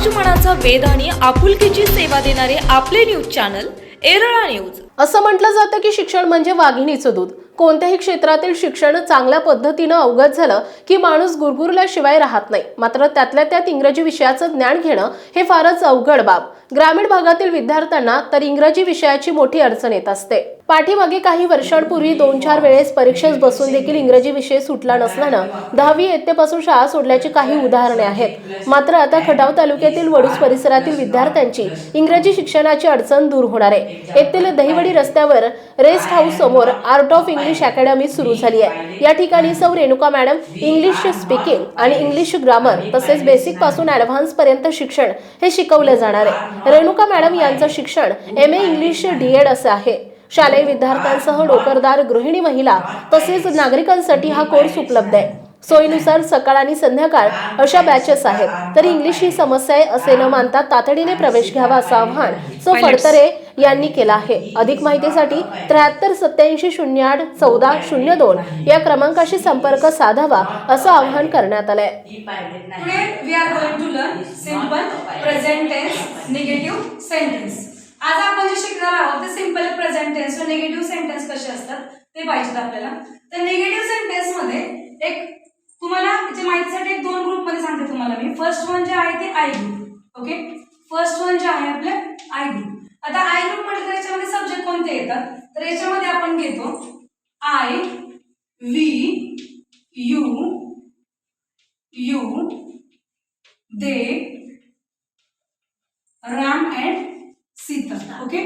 समाजमनाचा वेध आणि आपुलकीची सेवा देणारे आपले न्यूज चॅनल एरळा न्यूज. असं म्हटलं जातं की शिक्षण म्हणजे वाघिणीचं दूध. कोणत्याही क्षेत्रातील शिक्षण चांगल्या पद्धतीनं अवगत झालं की माणूस गुरगुरल्याशिवाय राहत नाही. मात्र त्यातल्या त्यात इंग्रजी विषयाचं ज्ञान घेणं हे फारच अवघड बाब. ग्रामीण भागातील विद्यार्थ्यांना तर इंग्रजी विषयाची मोठी अडचण येत असते. पाठीमागे काही वर्षांपूर्वी दोन चार वेळेस परीक्षेस बसून देखील इंग्रजी विषय सुटला नसल्यानं दहावी येतेपासून शाळा सोडल्याची काही उदाहरणे आहेत. मात्र आता खटाव तालुक्यातील वडूस परिसरातील विद्यार्थ्यांची इंग्रजी शिक्षणाची अडचण दूर होणार आहे. येथील दहिवडी रस्त्यावर रेस्ट हाऊस समोर आर्ट ऑफ इंग्लिश अकॅडमी सुरू झाली आहे. या ठिकाणी सौ रेणुका मॅडम इंग्लिश स्पीकिंग आणि इंग्लिश ग्रामर तसेच बेसिकपासून ऍडव्हान्स पर्यंत शिक्षण हे शिकवले जाणार आहे. रेणुका मॅडम यांचं शिक्षण एम ए इंग्लिश डीएड असं आहे. शालेय विद्यार्थ्यांसह नोकरदार गृहिणी महिला तसेच नागरिकांसाठी हा कोर्स उपलब्ध आहे. सोयीनुसार सकाळ आणि संध्याकाळ अशा बॅचेस आहेत. तर इंग्लिश ही समस्या आहे असे न मानता तातडीने प्रवेश घ्यावा असं आव्हान सो फडतरे यांनी केलं आहे. अधिक माहितीसाठी त्र्याहत्तर सत्याऐंशी शून्य आठ चौदा शून्य दोन या क्रमांकाशी संपर्क साधावा असं आवाहन करण्यात आलंय. आज आपण जे शिकणार आहोत ते सिंपल प्रेझेंट टेन्स व निगेटिव्ह सेंटेन्स कसे असतात ते पाहिजेत आपल्याला. तर निगेटिव्ह सेंटेन्समध्ये एक तुम्हाला त्याच्या माहितीसाठी एक दोन ग्रुपमध्ये सांगते तुम्हाला मी. फर्स्ट वन जे आहे ते I group okay first one जे आहे आपलं आय ग्रुप आता आय ग्रुपमध्ये तर याच्यामध्ये सब्जेक्ट कोणते येतात? तर याच्यामध्ये आपण घेतो I we you you they Ram and Sita okay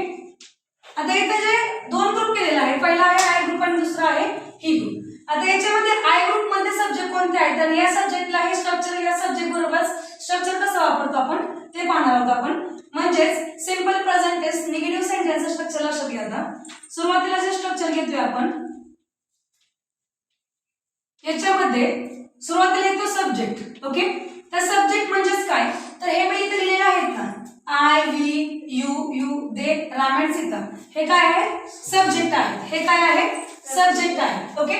आता इथे जे दोन ग्रुप केलेला आहे पहिला आहे आय ग्रुप आणि दुसरा आहे ही ग्रुप आता याच्यामध्ये आय ग्रुपमध्ये सब्जेक्ट कोणते आहेत? तर या सब्जेक्टला हे स्ट्रक्चर या सब्जेक्ट बरोबर स्ट्रक्चर कसं वापरतो आपण? ते पाहणार आहोत आपण. म्हणजेच simple present negative sentence structure लक्षात घ्या आता. सुरुवातीला जे स्ट्रक्चर घेतोय आपण याच्यामध्ये सुरुवातीला येतो सब्जेक्ट ओके तर सब्जेक्ट म्हणजेच काय? तर हे मी इथे लिहिलेलं आहेत ना I we you you they Ram and Sita. हे काय आहे? सब्जेक्ट आहे हे काय आहे? सब्जेक्ट आहे ओके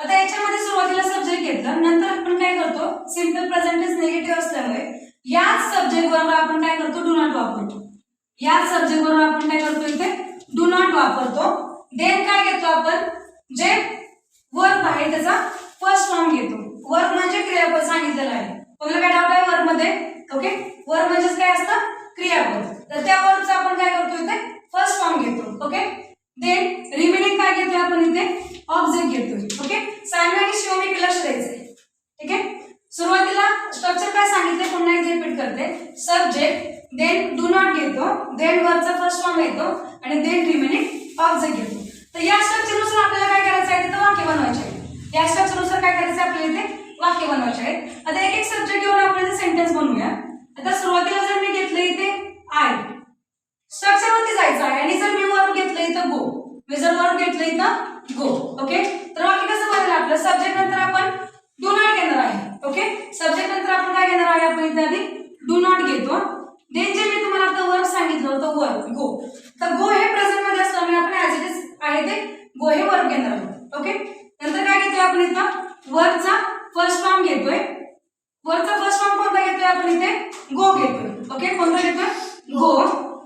आता याच्यामध्ये सुरुवातीला सब्जेक्ट घेतलं. नंतर आपण काय करतो? सिंपल प्रेझेंटेन्स निगेटिव्ह असल्यामुळे याच सब्जेक्ट बरोबर आपण काय करतो? डू नॉट वापरतो. याच सब्जेक्ट बरोबर आपण काय करतो इथे? डू नॉट वापरतो. देन काय घेतो आपण? जे वर्क आहे त्याचा फर्स्ट फॉर्म घेतो. वर्क म्हणजे क्रियापद सांगितलेलं आहे. तुम्हाला काय डाऊट आहे वर्कमध्ये? ओके वर्क म्हणजेच काय असतं क्रियापद तर त्या वर्कचा आपण काय करतो इथे फर्स्ट फॉर्म घेतो ओके देन रिमेनिंग काय घेतोय आपण इथे ऑब्जेक्ट घेतोय ओके सायना आणि शिवमी लक्ष द्यायचंय ठीक आहे सुरुवातीला स्ट्रक्चर काय सांगितले पुन्हा एकदा रिपीट करते सब्जेक्ट देन डू नॉट घेतो देन वरचा फर्स्ट फॉर्म येतो आणि देन रिमेनिंग ऑब्जेक्ट घेतो तर या स्ट्रक्चरनुसार आपल्याला काय करायचं आहे तिथं वाक्य बनवायचे आहे या स्ट्रक्चरनुसार काय करायचं आहे आपल्याला इथे वाक्य बनवायचे आहेत आता एक एक सब्जेक्ट घेऊन आपण सेंटेन्स बनवूया आता सुरुवातीला जर मी घेतलं इथे आय स्ट्रक्चर वरती जायचं आहे आणि जर मी वर्ब घेतलं इथं गो मी जर वर्ब घेतलं इथं गो ओके तर वाक्य कसं बनेल आपलं सब्जेक्ट नंतर आपण डू नॉट घेणार आहे ओके सब्जेक्ट नंतर आपण काय घेणार आहे आपण इथे आधी डू नॉट घेतो देन जे मी तुम्हाला आता वर्ब सांगितलं होतं वर्ब गो तर गो हे प्रेझेंटमध्ये असल्यामुळे आपण ऍज इट इज आहे ते गो हे वर्ब घेणार आहोत ओके नंतर काय घेतोय आपण इथं वर्बचा फर्स्ट फॉर्म घेतोय वरचा फर्स्ट फॉर्म कोणता घेतोय आपण इथे गो घेतोय. ओके कोणता घेतोय? गो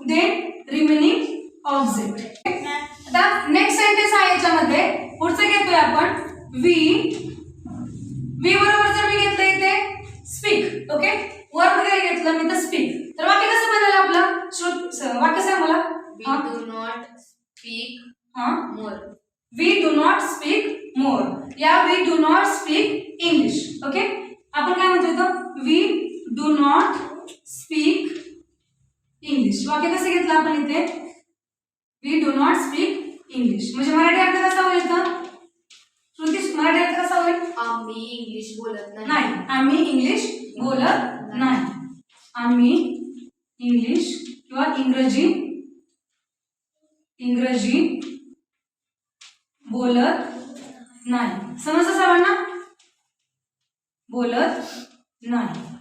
देन रिमेनिंग ऑब्जेक्ट आता नेक्स्ट सेंटेन्स आहे याच्यामध्ये. पुढचं घेतोय आपण. वी वी बरोबर जर मी घेतलं इथे स्पीक ओके वर मध्ये घेतलं मी तर स्पीक तर वाक्य कसं बनलं आपलं? श्रुत वाक्य सांग मला. हा? do not speak हा? more. We do not speak more या we do not speak English okay आपण काय म्हणतो we do not speak English वाक्य कसं घेतलं आपण इथे? We do not speak English म्हणजे मराठी अर्थ कसा होईल इथं श्रुती मराठी अर्थ कसा होईल? आम्ही इंग्लिश बोलत नाही. नाही. आम्ही इंग्लिश बोलत नाही. आम्ही इंग्लिश किंवा इंग्रजी इंग्रजी बोलत नाही. समजलं सर्वांना? बोलत नाही.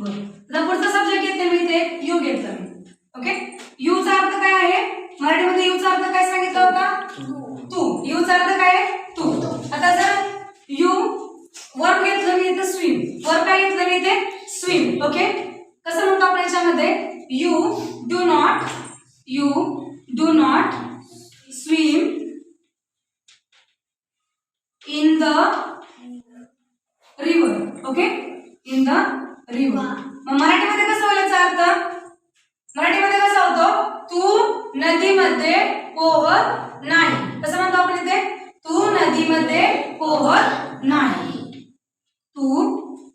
आता पुढचा सब्जेक्ट घेते मी ते यू घेतलं मी. ओके यूचा अर्थ काय आहे? मराठीमध्ये यूचा अर्थ काय सांगितला होता? तू. यूचा अर्थ काय आहे? तू. आता जर यू वर्क घेतलं मी इथे स्विम वर्क काय घेतलं मी इथे? स्विम ओके कसं म्हणतो आपण याच्यामध्ये? You do not you do not swim in the river okay in the मग मराठीमध्ये कसं होईल याचा अर्थ? मराठीमध्ये कसा होतो? तू नदीमध्ये पोहत नाही. कसं म्हणतो आपण इथे? तू नदीमध्ये पोहत नाही. तू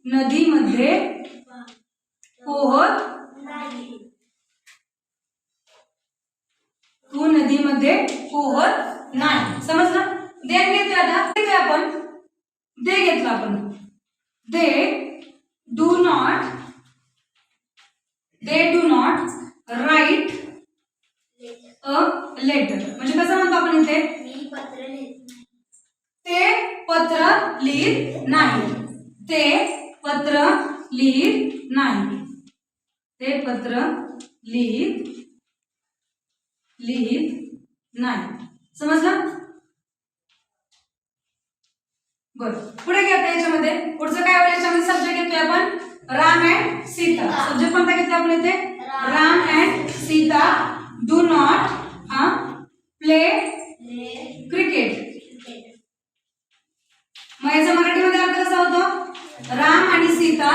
नदीमध्ये पोहत नाही. तू नदीमध्ये पोहत नाही. समजलं? दे घेतलं आता. घेतोय आपण. दे घेतलं आपण. They do not they do not write a letter म्हणजे कसं म्हणतो आपण इथे? ते पत्र लिहित नाही. ते पत्र लिहित नाही. ते पत्र लिहित लिहित नाही. समजलं? बर. पुढे घ्या आता याच्यामध्ये. पुढचं काय होईल याच्यामध्ये? सब्जेक्ट घेतोय आपण राम अँड सीता. सब्जेक्ट कोणता घेतला आपण इथे? Ram. And Sita. Do not हा प्ले क्रिकेट मग याचा मराठीमध्ये अर्थ कसा होतो? राम आणि सीता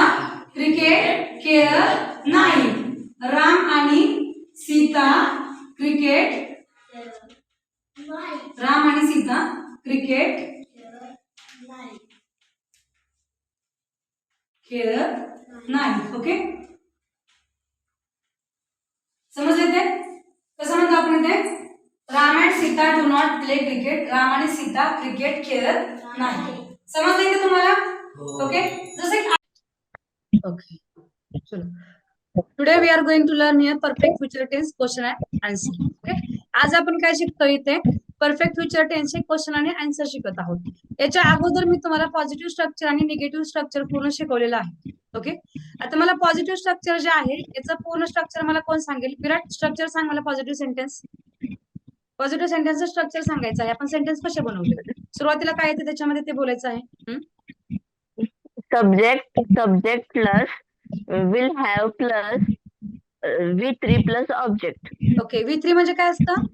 क्रिकेट खेळत नाही राम आणि सीता क्रिकेट राम आणि सीता क्रिकेट खेळत नाही ओके समजले ते कसं म्हणतो आपण इथे Ram and Sita do not play cricket Ram आणि सीता क्रिकेट खेळत नाही. समजले ते तुम्हाला? ओके जसे की. चलो. Today we are going to learn here perfect future tense question and answer. Okay. आज आपण काय शिकतो इथे? परफेक्ट फ्युचर टेन्स चे क्वेश्चन आणि आन्सर शिकत आहोत. याच्या अगोदर मी तुम्हाला पॉझिटिव्ह स्ट्रक्चर आणि निगेटिव्ह स्ट्रक्चर पूर्ण शिकवलेलं आहे. ओके आता मला पॉझिटिव्ह स्ट्रक्चर जे आहे याचं पूर्ण स्ट्रक्चर मला कोण सांगेल? विराट स्ट्रक्चर सांग मला पॉझिटिव्ह सेंटेन्स पॉझिटिव्ह सेंटेन्सचं स्ट्रक्चर सांगायचं आहे. आपण सेंटेन्स कसे बनवले सुरुवातीला काय येते त्याच्यामध्ये ते बोलायचं आहे? subject plus uh, will have plus uh, v3 plus object. Okay V three म्हणजे काय असतं?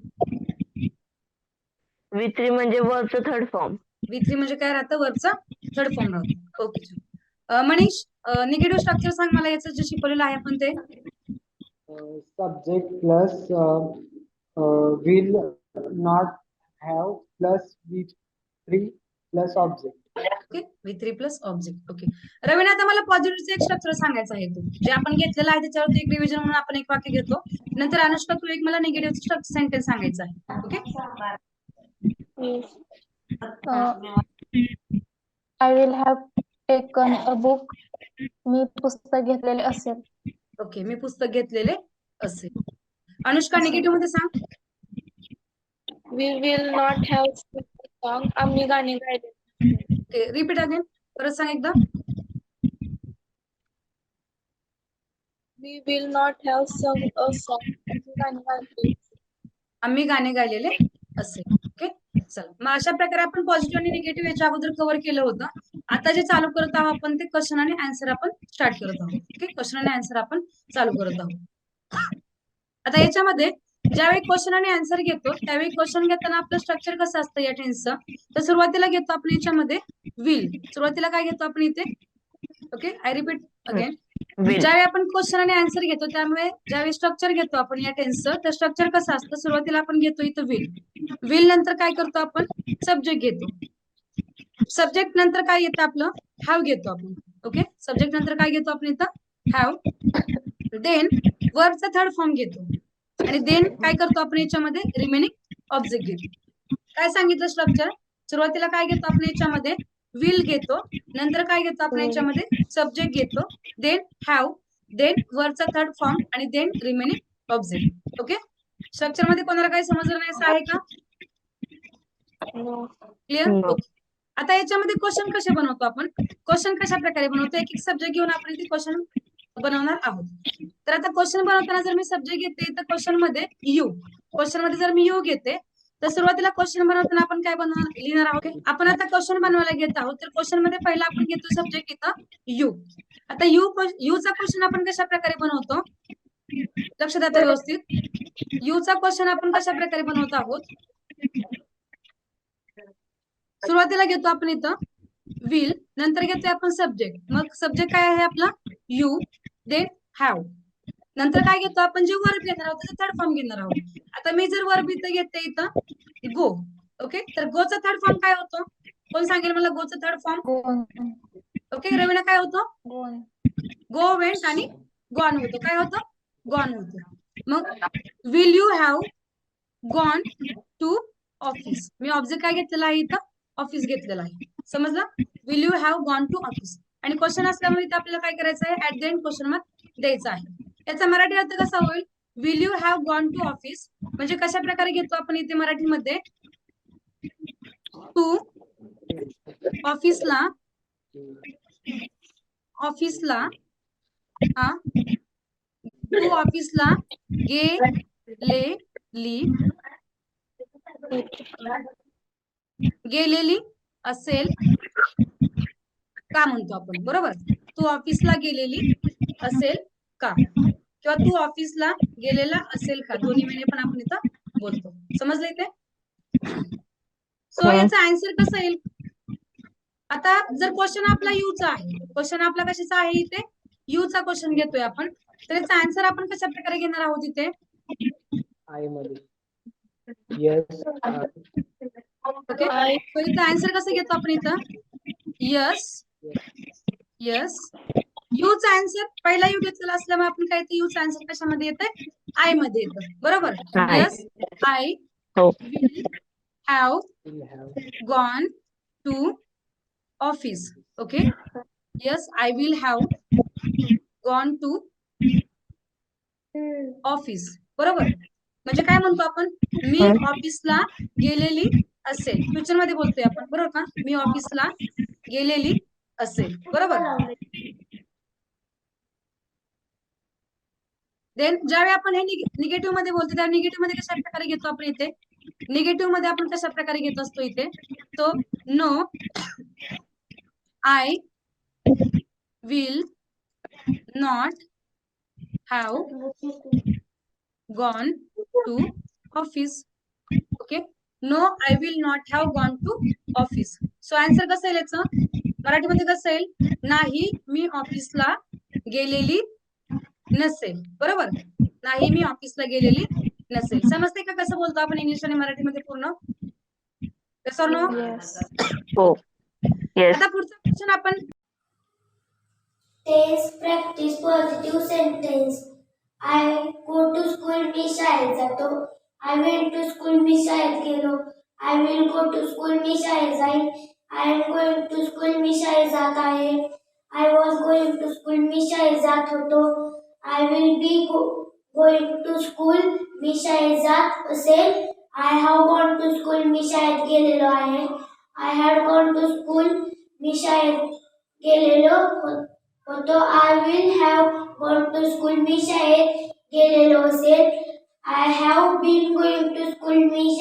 V3 म्हणजे वरचं थर्ड फॉर्म व्ही थ्री म्हणजे काय राहतं? वरचा थर्ड फॉर्म राहतो. ओके मनीष निगेटिव्ह स्ट्रक्चर सांग मला याचं जे शिकवलेलं आहे आपण ते. Uh, subject plus uh, uh, will v3 plus object. Okay V three plus object okay Raveena आता मला पॉझिटिव्हचं एक स्ट्रक्चर सांगायचं आहे तू जे आपण घेतलेलं आहे त्याच्यावरती एक रिव्हिजन म्हणून आपण एक वाक्य घेतो. नंतर अनुष्का तू एक मला निगेटिव्ह स्ट्रक्चर सेंटेन्स सांगायचं आहे. Okay I will have taken a book मी पुस्तक घेतलेले असेल. ओके मी पुस्तक घेतलेले असेल. अनुष्का निगेटिव्हमध्ये सांग. We will not have song आम्ही गाणे गायले ओके रिपीट अगेन परत सांग एकदा. We will not have song a song आम्ही गाणे गायले आम्ही गाणे गायलेले असेल. ओके चल. मग अशा प्रकारे आपण पॉझिटिव्ह आणि निगेटिव्ह याच्या अगोदर कव्हर केलं होतं. आता जे चालू करत आहोत आपण ते क्वेश्चन आणि आन्सर आपण स्टार्ट करत आहोत. ओके क्वेश्चन आणि आन्सर आपण चालू करत आहोत. आता याच्यामध्ये ज्यावेळी क्वेश्चन आणि आन्सर घेतो त्यावेळी क्वेश्चन घेताना आपलं स्ट्रक्चर कसं असतं या टेन्सचं तर सुरुवातीला घेतो आपण याच्यामध्ये विल सुरुवातीला काय घेतो आपण इथे? ओके आय रिपीट अगेन ज्यावेळी आपण क्वेश्चन आणि आन्सर घेतो त्यामुळे ज्यावेळी स्ट्रक्चर घेतो आपण या टेन्सचं तर स्ट्रक्चर कसं असतं? सुरुवातीला आपण घेतो इथं विल विल नंतर काय करतो आपण? सब्जेक्ट घेतो. सब्जेक्ट नंतर काय येतं आपलं? हॅव घेतो आपण. ओके सब्जेक्ट नंतर काय घेतो आपण इथं? हॅव देन वर्बचा थर्ड फॉर्म घेतो. आणि देन काय करतो आपण याच्यामध्ये? रिमेनिंग ऑब्जेक्ट घेतो. काय सांगितलं स्ट्रक्चर सुरुवातीला काय घेतो आपण याच्यामध्ये? विल घेतो. नंतर काय घेतो आपण याच्यामध्ये? सब्जेक्ट घेतो. देन हॅव देन वरचा थर्ड फॉर्म आणि देन रिमेनिंग ऑब्जेक्ट ओके स्ट्रक्चरमध्ये कोणाला काही समजलं नाही असं आहे का? क्लिअर. ओके आता याच्यामध्ये क्वेश्चन कसे बनवतो आपण? क्वेश्चन कशा प्रकारे बनवतो? एक एक सब्जेक्ट घेऊन आपण क्वेश्चन बनवणार आहोत. तर आता क्वेश्चन बनवताना जर मी सब्जेक्ट घेते तर क्वेश्चनमध्ये यू क्वेश्चनमध्ये जर मी यू घेते तर सुरुवातीला क्वेश्चन बनवताना आपण काय बनवणार लिहिणार आहोत? आपण आता क्वेश्चन बनवायला घेत आहोत. तर क्वेश्चनमध्ये पहिला आपण घेतो सब्जेक्ट इथं यू आता यू यूचा क्वेश्चन आपण कशा प्रकारे बनवतो? लक्षात आता व्यवस्थित? यूचा क्वेश्चन आपण कशा प्रकारे बनवत आहोत? सुरुवातीला घेतो आपण इथं. विल नंतर घेतोय आपण सब्जेक्ट मग सब्जेक्ट काय आहे आपला? You they have. नंतर काय घेतो आपण? जे वर्ब घेणार आहोत त्याचा थर्ड फॉर्म घेणार आहोत. आता मी जर वर्ब इथं घेते इथं गो ओके तर गोचा थर्ड फॉर्म काय होतो? कोण सांगेल मला गोचा थर्ड फॉर्म ओके रवीना काय होतो? गो वेंट आणि गॉन होतो. काय होतं? गॉन होतो. मग will you have gone to office me object काय घेतलेला आहे इथं? ऑफिस घेतलेला आहे. समजलं? Will you have gone to office आणि क्वेश्चन असल्यामुळे इथं आपल्याला काय करायचं आहे? At the end question mark द्यायचा आहे. याचा मराठी अर्थ कसा होईल? Will you have gone to office म्हणजे कशा प्रकारे घेतो आपण इथे मराठीमध्ये? टू ऑफिसला ऑफिसला हा तू ऑफिसला गेलेली गेलेली असेल का म्हणतो आपण? बरोबर? तू ऑफिसला गेलेली असेल का? किंवा तू ऑफिसला गेलेला असेल का? दोन्ही महिने पण आपण इथं बोलतो. समजलं इथे? सो याचा आन्सर कसं येईल? आता जर क्वेश्चन आपला यूचा आहे क्वेश्चन आपला कशाचा आहे इथे? यूचा क्वेश्चन घेतोय आपण. तर याचा आन्सर आपण कशा प्रकारे घेणार आहोत इथे? ओके आन्सर कसं घेतो आपण इथं? यस यस यूचा आन्सर पहिला यू घेतलेला असल्यामुळे आपण काय ते यूचा आन्सर कशामध्ये येतं आयमध्ये येतं. बरोबर. Yes I have will have gone to office. Okay? Yes i will have gone to office. बरोबर? म्हणजे काय म्हणतो आपण? मी ऑफिसला गेलेली असेल. फ्युचरमध्ये बोलतोय आपण. बरोबर का? मी ऑफिसला गेलेली असेल. बरोबर? देन ज्यावेळी आपण हे निगेटिव्हमध्ये बोलतो त्या निगेटिव्हमध्ये कशा प्रकारे घेतो आपण इथे? निगेटिव्हमध्ये आपण कशा प्रकारे घेत असतो इथे? तो no I will not have gone to office okay no I will not have gone to office so answer कसं येईल याचं? मराठीमध्ये कसं येईल नाही मी ऑफिसला गेलेली नसेल बरोबर नाही मी ऑफिसला गेलेली नसेल समजते का कसं बोलतो आपण इंग्लिश आणि मराठीमध्ये पूर्ण no? येस हो येस आता पुढचा क्वेश्चन आपण Test practice positive sentence. I go to school मी शाळेत जातो. I went to school मी शाळेत गेलो. I will go to school मी शाळेत जाईन. I am going to school मी शाळेत जात आहे I was going to school मी शाळेत जात होतो I will be going to school मी शाळेत जात असेल I have gone to school मी शाळेत गेलेलो आहे I had gone to school मी शाळेत गेलेलो होतो I will have gone to school मी शाळेत गेलेलो असेल I have been going to school मी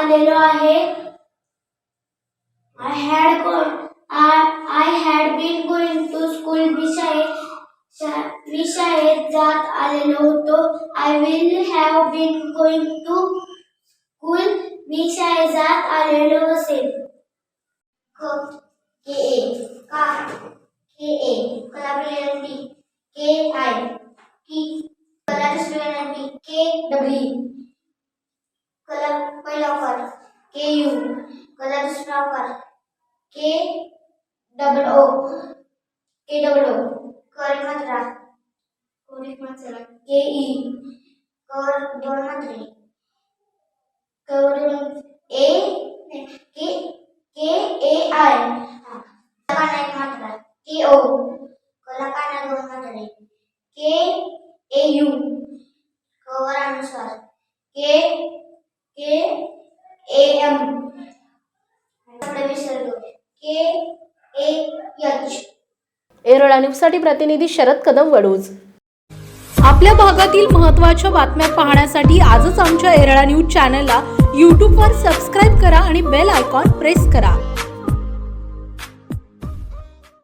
आलेलो आहे. I had gone I had been going to school मी शाळेत शा- मी शाळेत जात आलेलो होतो. I will have been going to school मी शाळेत जात आलेलो असेल. क के ए का के ए कलाबी के आय की कला दुसरी के डब्ल्यू कलर पहिला ऑफ़र के यू कलर दुसरा offer K double O K double O कर मात्रा कोरिक मात्रा के ई कर दोन मात्रे कर ए के के ए आय काना एक मात्रा के ओ कला काना दोन मात्रे के ए यू कवर अनुसार के के ए एम. विसर्ग के ए एच एरळा न्यूजसाठी प्रतिनिधी शरद कदम वडूज. आपल्या भागातील महत्त्वाच्या बातम्या पाहण्यासाठी आजच आमच्या एरळा न्यूज चॅनलला यूट्यूबवर सबस्क्राईब करा आणि बेल आयकॉन प्रेस करा.